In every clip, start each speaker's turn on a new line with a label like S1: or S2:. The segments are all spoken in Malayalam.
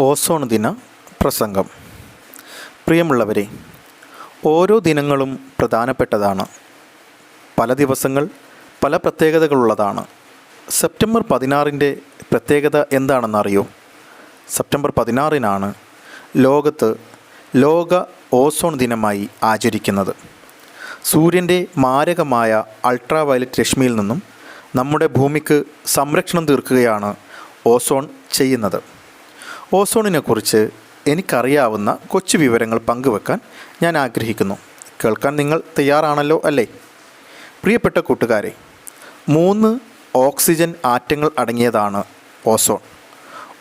S1: ഓസോൺ ദിന പ്രസംഗം. പ്രിയമുള്ളവരെ ഓരോ ദിനങ്ങളും പ്രധാനപ്പെട്ടതാണ്. പല ദിവസങ്ങൾ പല പ്രത്യേകതകളുള്ളതാണ്. സെപ്റ്റംബർ പതിനാറിന്റെ പ്രത്യേകത എന്താണെന്നറിയോ? സെപ്റ്റംബർ പതിനാറിനാണ് ലോകത്ത് ലോക ഓസോൺ ദിനമായി ആചരിക്കുന്നത്. സൂര്യന്റെ മാരകമായ അൾട്രാ വയലറ്റ് രശ്മിയിൽ നിന്നും നമ്മുടെ ഭൂമിക്ക് സംരക്ഷണം തീർക്കുകയാണ് ഓസോൺ ചെയ്യുന്നത്. ഓസോണിനെക്കുറിച്ച് എനിക്കറിയാവുന്ന കൊച്ചു വിവരങ്ങൾ പങ്കുവെക്കാൻ ഞാൻ ആഗ്രഹിക്കുന്നു. കേൾക്കാൻ നിങ്ങൾ തയ്യാറാണല്ലോ അല്ലേ? പ്രിയപ്പെട്ട കൂട്ടുകാരെ മൂന്ന് ഓക്സിജൻ ആറ്റങ്ങൾ അടങ്ങിയതാണ് ഓസോൺ.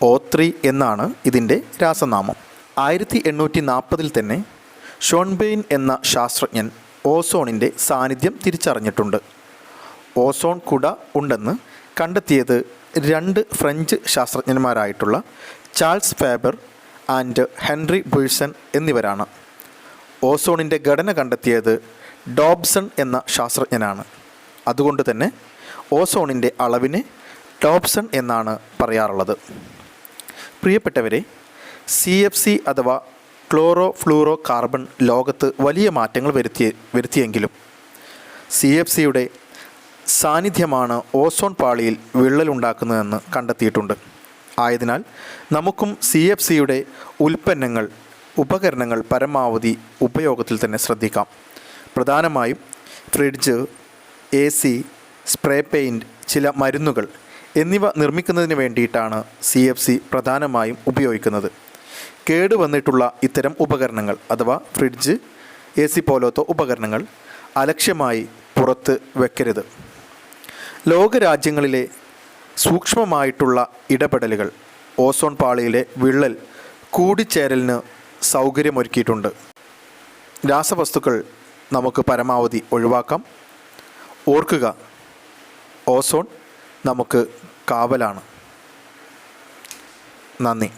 S1: ഓ ത്രീ എന്നാണ് ഇതിന്റെ രാസനാമം. ആയിരത്തി എണ്ണൂറ്റി നാൽപ്പതിൽ തന്നെ ഷോൺബെയിൻ എന്ന ശാസ്ത്രജ്ഞൻ ഓസോണിന്റെ സാന്നിധ്യം തിരിച്ചറിഞ്ഞിട്ടുണ്ട്. ഓസോൺ കുട ഉണ്ടെന്ന് കണ്ടെത്തിയത് രണ്ട് French ശാസ്ത്രജ്ഞന്മാരായിട്ടുള്ള Charles Fabry and Henri Buisson എന്നിവരാണ്. ഓസോണിന്റെ ഘടന കണ്ടെത്തിയത് ഡോബ്സൺ എന്ന ശാസ്ത്രജ്ഞനാണ്. അതുകൊണ്ട് തന്നെ ഓസോണിന്റെ അളവിനെ ഡോബ്സൺ എന്നാണ് പറയാറുള്ളത്. പ്രിയപ്പെട്ടവരെ സി എഫ് സി അഥവാ ക്ലോറോ ഫ്ലൂറോ കാർബൺ ലോകത്ത് വലിയ മാറ്റങ്ങൾ വരുത്തിയ വരുത്തിയെങ്കിലും സി എഫ് സിയുടെ സാന്നിധ്യമാണ് ഓസോൺ പാളിയിൽ വിള്ളലുണ്ടാക്കുന്നതെന്ന് കണ്ടെത്തിയിട്ടുണ്ട്. ആയതിനാൽ നമുക്കും സി എഫ് സിയുടെ ഉൽപ്പന്നങ്ങൾ ഉപകരണങ്ങൾ പരമാവധി ഉപയോഗത്തിൽ തന്നെ ശ്രദ്ധിക്കാം. പ്രധാനമായും fridge A C spray paint ചില മരുന്നുകൾ എന്നിവ നിർമ്മിക്കുന്നതിന് വേണ്ടിയിട്ടാണ് സി എഫ് സി പ്രധാനമായും ഉപയോഗിക്കുന്നത്. കേടുവന്നിട്ടുള്ള ഇത്തരം ഉപകരണങ്ങൾ അഥവാ ഫ്രിഡ്ജ് എ സി പോലത്തെ ഉപകരണങ്ങൾ അലക്ഷ്യമായി പുറത്ത് വെക്കരുത്. ലോകരാജ്യങ്ങളിലെ സൂക്ഷ്മമായിട്ടുള്ള ഇടപെടലുകൾ. ഓസോൺ പാളിയിലെ വിള്ളൽ കൂടിച്ചേരലിന് സൗകര്യമൊരുക്കിയിട്ടുണ്ട്. രാസവസ്തുക്കൾ നമുക്ക് പരമാവധി ഒഴിവാക്കാം. ഓർക്കുക ഓസോൺ നമുക്ക് കാവലാണ്. നന്ദി.